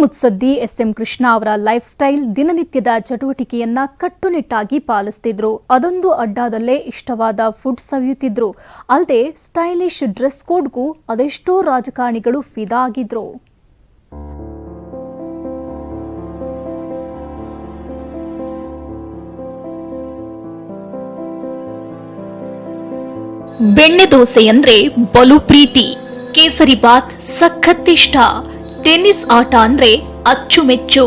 ಮುತ್ಸದ್ದಿ S M Krishna ಅವರ life style ದಿನನಿತ್ಯದ ಚಟುವಟಿಕೆಯನ್ನ ಕಟ್ಟುನಿಟ್ಟಾಗಿ ಪಾಲಿಸ್ತಿದ್ರು. ಅದೊಂದು ಅಡ್ಡಾದಲ್ಲೇ ಇಷ್ಟವಾದ ಫುಡ್ ಸವಿಯುತ್ತಿದ್ರು. ಅಲ್ಲದೆ ಸ್ಟೈಲಿಶ್ ಡ್ರೆಸ್ ಕೋಡ್ಗೂ ಅದೆಷ್ಟೋ ರಾಜಕಾರಣಿಗಳು ಫಿದಾ ಆಗಿದ್ರು. ಬೆಣ್ಣೆ ದೋಸೆ ಅಂದ್ರೆ ಬಲು ಪ್ರೀತಿ, ಕೇಸರಿ ಬಾತ್ ಸಖತ್ತಿಷ್ಟ ಟೆನ್ನಿಸ್ ಆಟ ಅಂದ್ರೆ ಅಚ್ಚುಮೆಚ್ಚು.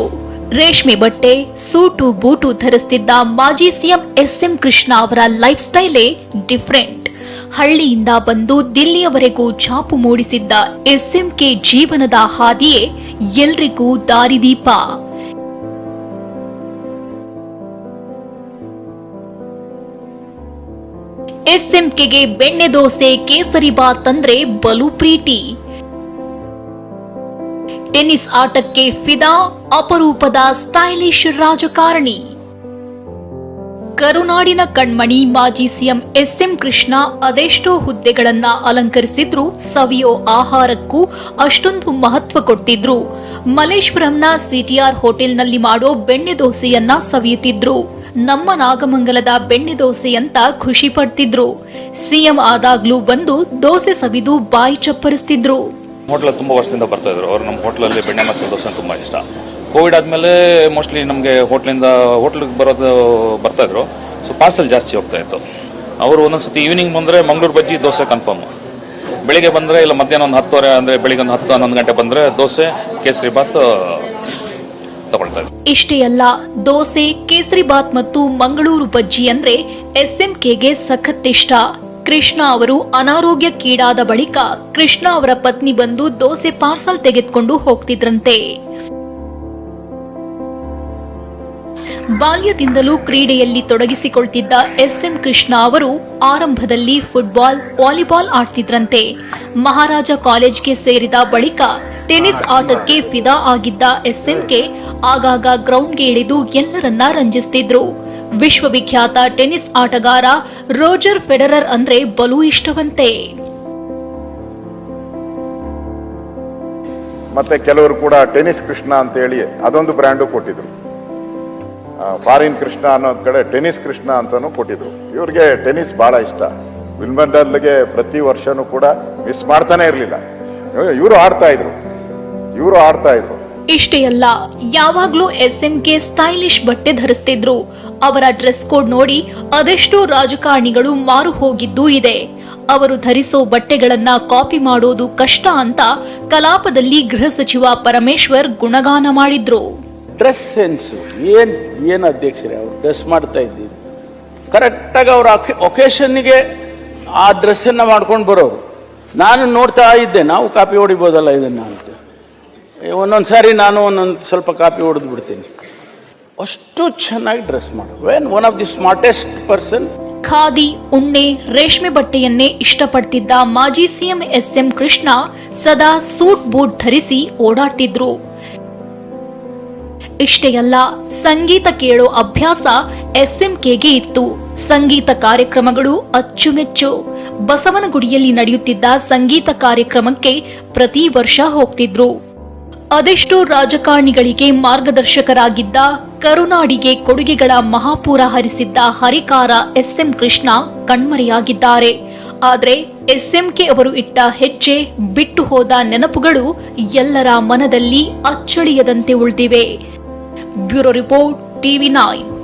ರೇಷ್ಮೆ ಬಟ್ಟೆ, ಸೂಟು, ಬೂಟು ಧರಿಸ್ತಿದ್ದ ಮಾಜಿ ಸಿಎಂ ಎಸ್ ಎಂ ಕೃಷ್ಣ ಅವರ ಲೈಫ್ ಸ್ಟೈಲೇ ಡಿಫ್ರೆಂಟ್. ಹಳ್ಳಿಯಿಂದ ಬಂದು ದಿಲ್ಲಿಯವರೆಗೂ ಛಾಪು ಮೂಡಿಸಿದ್ದ ಎಸ್ಎಂಕೆ ಜೀವನದ ಹಾದಿಯೇ ಎಲ್ರಿಗೂ ದಾರಿದೀಪ. ಎಸ್ಎಂಕೆಗೆ ಬೆಣ್ಣೆ ದೋಸೆ, ಕೇಸರಿ ಬಾತ್ ಅಂದ್ರೆ ಬಲು ಪ್ರೀತಿ. ಟೆನ್ನಿಸ್ ಆಟಕ್ಕೆ ಫಿದಾ, ಅಪರೂಪದ ಸ್ಟೈಲಿಶ್ ರಾಜಕಾರಣಿ. ಕರುನಾಡಿನ ಕಣ್ಮಣಿ ಮಾಜಿ ಸಿಎಂ ಎಸ್ಎಂ ಕೃಷ್ಣ ಅದೆಷ್ಟೋ ಹುದ್ದೆಗಳನ್ನ ಅಲಂಕರಿಸಿದ್ರು, ಸವಿಯೋ ಆಹಾರಕ್ಕೂ ಅಷ್ಟೊಂದು ಮಹತ್ವ ಕೊಟ್ಟಿದ್ರು ಮಲೇಶ್ವರಂನ ಸಿಟಿಆರ್ ಹೋಟೆಲ್ನಲ್ಲಿ ಮಾಡೋ ಬೆಣ್ಣೆ ದೋಸೆಯನ್ನ ಸವಿಯುತ್ತಿದ್ರು. ನಮ್ಮ ನಾಗಮಂಗಲದ ಬೆಣ್ಣೆ ದೋಸೆ ಅಂತ ಖುಷಿ ಪಡ್ತಿದ್ರು. ಸಿಎಂ ಆದಾಗ್ಲೂ ಬಂದು ದೋಸೆ ಸವಿದು ಬಾಯಿ ಚಪ್ಪರಿಸ್ತಿದ್ರು. ಹೋಟ್ಲ ತುಂಬ ವರ್ಷದಿಂದ ಬರ್ತಾ ಇದ್ರು. ಅವ್ರು ನಮ್ಮ ಹೋಟ್ಲಲ್ಲಿ ಬೆಣ್ಣೆ ಮಸಾಲೆ ದೋಸೆ ತುಂಬ ಇಷ್ಟ. ಕೋವಿಡ್ ಆದಮೇಲೆ ಮೋಸ್ಟ್ಲಿ ನಮಗೆ ಹೋಟ್ಲಿಂದ, ಹೋಟ್ಲಿಗೆ ಬರೋದು ಬರ್ತಾಯಿದ್ರು ಸೊ ಪಾರ್ಸಲ್ ಜಾಸ್ತಿ ಹೋಗ್ತಾ ಇತ್ತು. ಅವರು ಒಂದೊಂದ್ಸತಿ ಈವ್ನಿಂಗ್ ಬಂದರೆ ಮಂಗಳೂರು ಬಜ್ಜಿ, ದೋಸೆ ಕನ್ಫರ್ಮ್ ಬೆಳಿಗ್ಗೆ ಬಂದರೆ ಇಲ್ಲ ಮಧ್ಯಾಹ್ನ ಒಂದು ಹತ್ತುವರೆ ಅಂದರೆ ಬೆಳಿಗ್ಗೆ ಒಂದು ಹತ್ತು, ಹನ್ನೊಂದು ಗಂಟೆ ಬಂದರೆ ದೋಸೆ, ಕೇಸರಿ ಬಾತ್ ಇಷ್ಟೇ ಅಲ್ಲ, ದೋಸೆ, ಕೇಸರಿ ಬಾತ್ ಮತ್ತು ಮಂಗಳೂರು ಬಜ್ಜಿ ಅಂದ್ರೆ ಎಸ್ಎಂಕೆಗೆ ಸಖತ್ ಇಷ್ಟ. ಕೃಷ್ಣ ಅವರು ಅನಾರೋಗ್ಯಕ್ಕೀಡಾದ ಬಳಿಕ ಕೃಷ್ಣ ಅವರ ಪತ್ನಿ ಬಂದು ದೋಸೆ ಪಾರ್ಸಲ್ ತೆಗೆದುಕೊಂಡು ಹೋಗ್ತಿದ್ರಂತೆ. ಬಾಲ್ಯದಿಂದಲೂ ಕ್ರೀಡೆಯಲ್ಲಿ ತೊಡಗಿಸಿಕೊಳ್ತಿದ್ದ ಎಸ್ಎಂ ಕೃಷ್ಣ ಅವರು ಆರಂಭದಲ್ಲಿ ಫುಟ್ಬಾಲ್, ವಾಲಿಬಾಲ್ ಆಡ್ತಿದ್ರಂತೆ. ಮಹಾರಾಜ ಕಾಲೇಜ್ಗೆ ಸೇರಿದ ಬಳಿಕ ಟೆನಿಸ್ ಆಟಕ್ಕೆ ಫಿದಾ ಆಗಿದ್ದ ಎಸ್ಎಂಕೆ ಆಗಾಗ ಗ್ರೌಂಡ್ಗೆ ಇಳಿದು ಎಲ್ಲರನ್ನ ರಂಜಿಸ್ತಿದ್ರು. ವಿಶ್ವವಿಖ್ಯಾತ ಟೆನಿಸ್ ಆಟಗಾರ ರೋಜರ್ ಫೆಡರರ್ ಅಂದ್ರೆ ಬಲು ಇಷ್ಟವಂತೆ. ಮತ್ತೆ ಕೆಲವರು ಕೂಡ ಟೆನಿಸ್ ಕೃಷ್ಣ ಅಂತ ಹೇಳಿ ಅದೊಂದು ಬ್ರ್ಯಾಂಡು ಕೊಟ್ಟಿದ್ರು. ಫಾರಿನ್ ಕೃಷ್ಣ ಅನ್ನೋದ್ ಕಡೆ ಟೆನಿಸ್ ಕೃಷ್ಣ ಅಂತಾನು ಕೊಟ್ಟಿದ್ರು. ಇವ್ರಿಗೆ ಟೆನಿಸ್ ಬಹಳ ಇಷ್ಟ. ವಿಲ್ಮಂಡಲ್ಗೆ ಪ್ರತಿ ವರ್ಷನೂ ಕೂಡ ಮಿಸ್ ಮಾಡ್ತಾನೆ ಇರಲಿಲ್ಲ. ಇವರು ಆಡ್ತಾ ಇದ್ರು. ಇವರು ಆಡ್ತಾ ಇದ್ರು. ಇಷ್ಟೇ ಅಲ್ಲ ಯಾವಾಗ್ಲೂ ಎಸ್ ಎಂ ಕೆ ಸ್ಟೈಲಿಶ್ ಬಟ್ಟೆ ಧರಿಸ್ತಿದ್ರು. ಅವರ ಡ್ರೆಸ್ ಕೋಡ್ ನೋಡಿ ಅದೆಷ್ಟೋ ರಾಜಕಾರಣಿಗಳು ಮಾರು ಹೋಗಿದ್ದೂ ಇದೆ. ಅವರು ಧರಿಸೋ ಬಟ್ಟೆಗಳನ್ನ ಕಾಪಿ ಮಾಡೋದು ಕಷ್ಟ ಅಂತ ಕಲಾಪದಲ್ಲಿ ಗೃಹ ಸಚಿವ ಪರಮೇಶ್ವರ್ ಗುಣಗಾನ ಮಾಡಿದ್ರು. ಡ್ರೆಸ್ ಸೆನ್ಸ್ ಏನ್ ಏನ್ ಅಧ್ಯಕ್ಷರೇ ಅವರು ಡ್ರೆಸ್ ಮಾಡ್ತಾ ಇದ್ದೀವಿ ಕರೆಕ್ಟಾಗಿ ಅವ್ರ ಒಕೇಶನ್ಗೆ ಆ ಡ್ರೆಸ್ಸನ್ನು ಮಾಡ್ಕೊಂಡು ಬರೋರು. ನಾನು ನೋಡ್ತಾ ಇದ್ದೆ, ನಾವು ಕಾಪಿ ಹೊಡಿಬೋದಲ್ಲ ಇದನ್ನು ಅಂತ. ಒಂದೊಂದು ಸಾರಿ ನಾನು ಒಂದೊಂದು ಸ್ವಲ್ಪ ಕಾಪಿ ಹೊಡೆದು ಬಿಡ್ತೀನಿ. ಅಷ್ಟು ಚೆನ್ನಾಗಿ ಡ್ರೆಸ್ ಮಾಡೋರು when one of the smartest person khadi, ಉಣ್ಣೆ, ರೇಷ್ಮೆ ಬಟ್ಟೆಯನ್ನೇ ಇಷ್ಟಪಡ್ತಿದ್ದ ಮಾಜಿ ಸಿಎಂ ಎಸ್ಎಂ ಕೃಷ್ಣ ಸದಾ ಸೂಟ್ ಬೂಟ್ ಧರಿಸಿ ಓಡಾಡ್ತಿದ್ರು. ಇಷ್ಟೇ ಅಲ್ಲ, ಸಂಗೀತ ಕೇಳೋ ಅಭ್ಯಾಸ ಎಸ್ಎಂಕೆಗೆ ಇತ್ತು. ಸಂಗೀತ ಕಾರ್ಯಕ್ರಮಗಳು ಅಚ್ಚುಮೆಚ್ಚು. ಬಸವನಗುಡಿಯಲ್ಲಿ ನಡೆಯುತ್ತಿದ್ದ ಸಂಗೀತ ಕಾರ್ಯಕ್ರಮಕ್ಕೆ ಪ್ರತಿ ವರ್ಷ ಹೋಗ್ತಿದ್ರು. ಅದೆಷ್ಟೋ ರಾಜಕಾರಣಿಗಳಿಗೆ ಮಾರ್ಗದರ್ಶಕರಾಗಿದ್ದ ಕರುನಾಡಿಗೆ ಕೊಡುಗೆಗಳ ಮಹಾಪೂರ ಹರಿಸಿದ್ದ ಹರಿಕಾರ ಎಸ್ಎಂ ಕೃಷ್ಣ ಕಣ್ಮರೆಯಾಗಿದ್ದಾರೆ. ಆದರೆ ಎಸ್ಎಂಕೆ ಅವರು ಇಟ್ಟ ಹೆಜ್ಜೆ ಬಿಟ್ಟು ಹೋದ ನೆನಪುಗಳು ಎಲ್ಲರ ಮನದಲ್ಲಿ ಅಚ್ಚಳಿಯದಂತೆ ಉಳಿದಿವೆ. Bureau report TV nine.